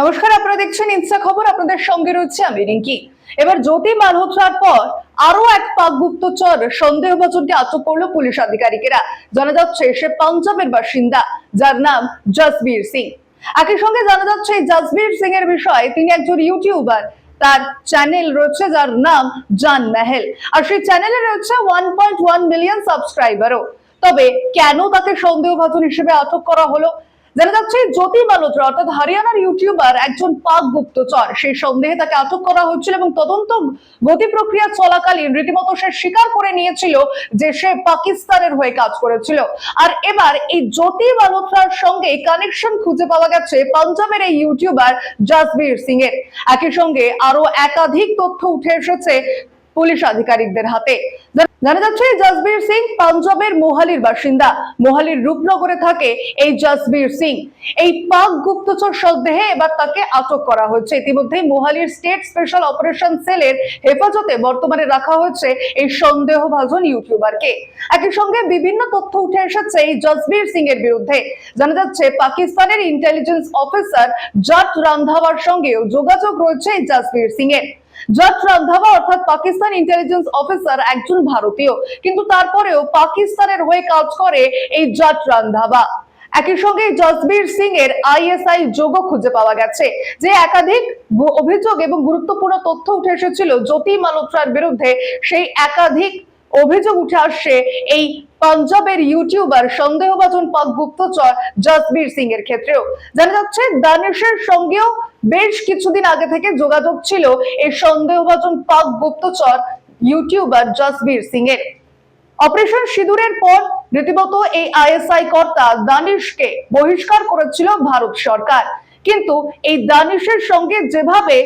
নমস্কার, আপনারা দেখছেন ইনস্টা খবর, আপনাদের সঙ্গে রয়েছে আমি রিঙ্কি। এবার জ্যোতি মালহোত্রার পর আরও এক পাক গুপ্তচর সন্দেহভাজনকে আটক করল পুলিশ আধিকারিকেরা। জানা যাচ্ছে, সে পাঞ্জাবের বাসিন্দা, যার নাম জসবীর সিং। একই সঙ্গে জানা যাচ্ছে জসবীর সিং এর বিষয়ে তিনি একজন ইউটিউবার। তার চ্যানেল রয়েছে, যার নাম জান মেহেল। আর সেই চ্যানেলে রয়েছে ওয়ান পয়েন্ট ওয়ান মিলিয়ন সাবস্ক্রাইবারও তবে কেন তাকে সন্দেহভাজন হিসেবে আটক করা হলো? জানা যাচ্ছে, জ্যোতি মালোত্রা অর্থাৎ হরিয়ানার ইউটিউবার, একজন পাক গুপ্তচর। সেই সন্দেহে তাকে আটক করা হচ্ছিল এবং তদন্ত গতি প্রক্রিয়া চলাকালীন রীতিমতো সে স্বীকার করে নিয়েছিল যে সে পাকিস্তানের হয়ে কাজ করেছিল। আর এবার এই জ্যোতি মালোত্রার সঙ্গে কানেকশন খুঁজে পাওয়া গেছে পাঞ্জাবের এই ইউটিউবার জাসবীর সিং এর একই সঙ্গে আরও একাধিক তথ্য উঠে এসেছে পুলিশ আধিকারিকদের হাতে। জানা যাচ্ছে, জসবীর সিং পাঞ্জাবের মোহালির বাসিন্দা। মোহালির রূপনগরে থাকে এই জসবীর সিং। এই পাক গুপ্তচর সন্দেহে এবার তাকে আটক করা হয়েছে। ইতিমধ্যেই মোহালির স্টেট স্পেশাল অপারেশন সেলের হেফাজতে বর্তমানে রাখা হয়েছে এই সন্দেহভাজন ইউটিউবারকে। একই সঙ্গে বিভিন্ন তথ্য উঠে এসেছে এই জসবীর সিং এর বিরুদ্ধে। জানা যাচ্ছে, পাকিস্তানের ইন্টেলিজেন্স অফিসার জট রান্ধাবার সঙ্গেও যোগাযোগ রয়েছে এই জসবীর সিং এর অর্থাৎ পাকিস্তান ইন্টেলিজেন্স অফিসার একজন ভারতীয়। কিন্তু তারপরেও পাকিস্তানের হয়ে কাজ করে এই জট রান্ধাবা একই সঙ্গে জসবীর সিং এর আইএসআই যোগও খুঁজে পাওয়া গেছে, যে একাধিক অভিযোগ এবং গুরুত্বপূর্ণ তথ্য উঠে এসেছিল জ্যোতি মালোত্রার বিরুদ্ধে, সেই একাধিক অভিযোগ উঠে আসছে এই পাঞ্জাবের ইউটিউবার, সন্দেহভাজন গুপ্তচর জসবীর সিং এর ক্ষেত্রেও। জানা যাচ্ছে, দানেশের সঙ্গেও বেশ কিছুদিন আগে থেকে যোগাযোগ ছিল এই সন্দেহভাজন পাক গুপ্তচর ইউটিউবার জসবীর সিং এর অপারেশন সিঁদুরের পর রীতিমতো এই আইএসআই কর্তা দানিশকে বহিষ্কার করেছিল ভারত সরকার। কিন্তু এই দানিশের সঙ্গে যেভাবে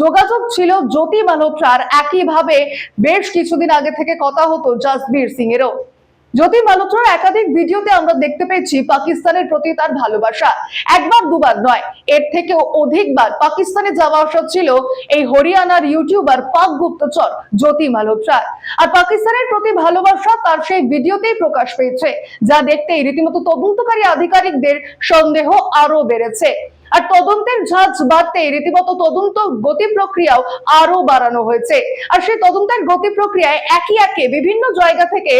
যোগাযোগ ছিল জ্যোতি মালহোত্রার একইভাবে বেশ কিছুদিন আগে থেকে কথা হতো জসবীর সিং এরও জ্যোতি মালহোত্রার একাধিক ভিডিওতে আমরা দেখতে পেয়েছি পাকিস্তানের প্রতি তার ভালোবাসা। একবার দুবার নয়, এর থেকেও অধিকবার পাকিস্তানে যাওয়া আসা ছিল এই হরিয়ানার ইউটিউবার পাক গুপ্তচর জ্যোতি মালহোত্রার। আর পাকিস্তানের প্রতি ভালোবাসা তার সেই ভিডিওতেই প্রকাশ পেয়েছে, যা দেখতেই রীতিমতো তদন্তকারী আধিকারিকদের সন্দেহ আরও বেড়েছে। আর তদন্তের ঝাঁজ বাড়তে রীতিমত তদন্ত গতি প্রক্রিয়াও আরও বাড়ানো হয়েছে। আর সেই তদন্তের গতি প্রক্রিয়ায় একই একে বিভিন্ন জায়গা থেকে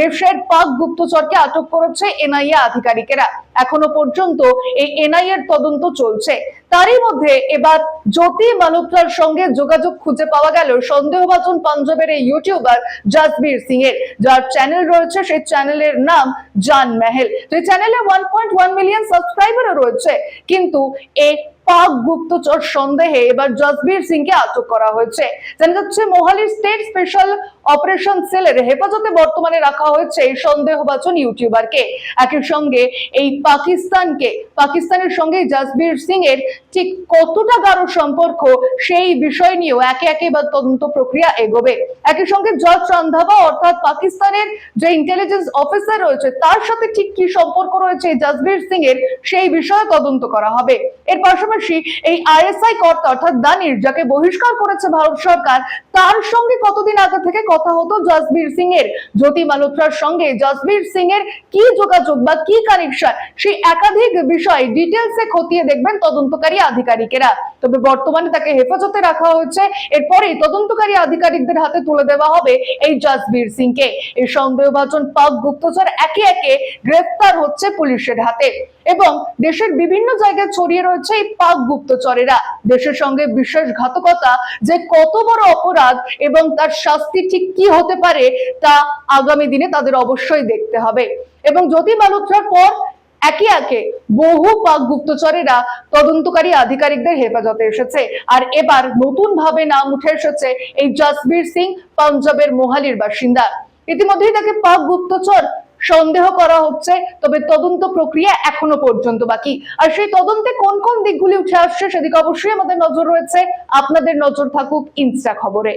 দেশের পাক গুপ্তচরকে আটক করেছে এনআইএ আধিকারিকেরা। এখনও পর্যন্ত এই এনআইএ এর তদন্ত চলছে। তারই মধ্যে এবার জ্যোতি মালহোত্রার সঙ্গে যোগাযোগ খুঁজে পাওয়া গেল সন্দেহভাজন পাঞ্জাবের এই ইউটিউবার জাসবীর সিং এর যার চ্যানেল রয়েছে, সেই চ্যানেলের নাম জান মেহেল তো এই চ্যানেলে ওয়ান পয়েন্ট ওয়ান মিলিয়ন সাবস্ক্রাইবারও রয়েছে। কিন্তু এই পাক গুপ্তচর সন্দেহে এবার জসবীর সিংকে আটক করা হয়েছে। জানা যাচ্ছে মোহালির স্টেট স্পেশাল অপারেশন সেলের হেফাজতে বর্তমানে রাখা হয়েছে এই সন্দেহভাজন ইউটিউবারকে। একই সঙ্গে এই পাকিস্তানকে, পাকিস্তানের সঙ্গে জসবীর সিং এর ঠিক কতটা গাঢ় সম্পর্ক সেই বিষয় নিয়েও একে একে এবার তদন্ত প্রক্রিয়া এগোবে। একই সঙ্গে জজ রান্ধাবা অর্থাৎ পাকিস্তানের যে ইন্টেলিজেন্স অফিসার রয়েছে, তার সাথে ঠিক কি সম্পর্ক রয়েছে জসবীর সিং এর সেই বিষয়ে তদন্ত করা হবে। এর পাশাপাশি এই আইএসআই কর্তা অর্থাৎ দানির যাকে বহিষ্কার করেছে ভারত সরকার, তার সঙ্গে কতদিন আগে থেকে কথা হতো জসবীর সিং এর জ্যোতি মালহোত্রার সঙ্গে জসবীর সিং এর কি যোগাযোগ বা কি কানেকশন সেই একাধিক বিষয় ডিটেলসে খতিয়ে দেখবেন তদন্তকারী আধিকারিকেরা। তবে বর্তমানে তাকে হেফাজতে রাখা হয়েছে। এরপরে তদন্তকারী আধিকারিকদের হাতে তুলে দেওয়া হবে এই জসবীর সিংকে। এই সন্দেহভাজন পাক গুপ্তচর একে একে গ্রেফতার হচ্ছে পুলিশের হাতে। এবং দেশের বিভিন্ন জায়গায় ছড়িয়ে রয়েছে এই পাক গুপ্তচরেরা দেশের সঙ্গে বিশ্বাসঘাতকতা যে কত বড় অপরাধ এবং তার শাস্তি ঠিক কি হতে পারে তা আগামী দিনে তাদের অবশ্যই দেখতে হবে। এবং জ্যোতি মালহোত্রার পর একে একে বহু পাক গুপ্তচরেরা তদন্তকারী আধিকারিকদের হেফাজতে এসেছে। আর এবার নতুন ভাবে নাম উঠে এসেছে এই জসবীর সিং পাঞ্জাবের মোহালির বাসিন্দা। ইতিমধ্যেই তাকে পাক গুপ্তচর সন্দেহ করা হচ্ছে, তবে তদন্ত প্রক্রিয়া এখনও পর্যন্ত বাকি। আর সেই তদন্তে কোন কোন দিকগুলি উঠে আসছে, সেদিকে অবশ্যই আমাদের নজর রয়েছে। আপনাদের নজর থাকুক ইনস্টা খবরে।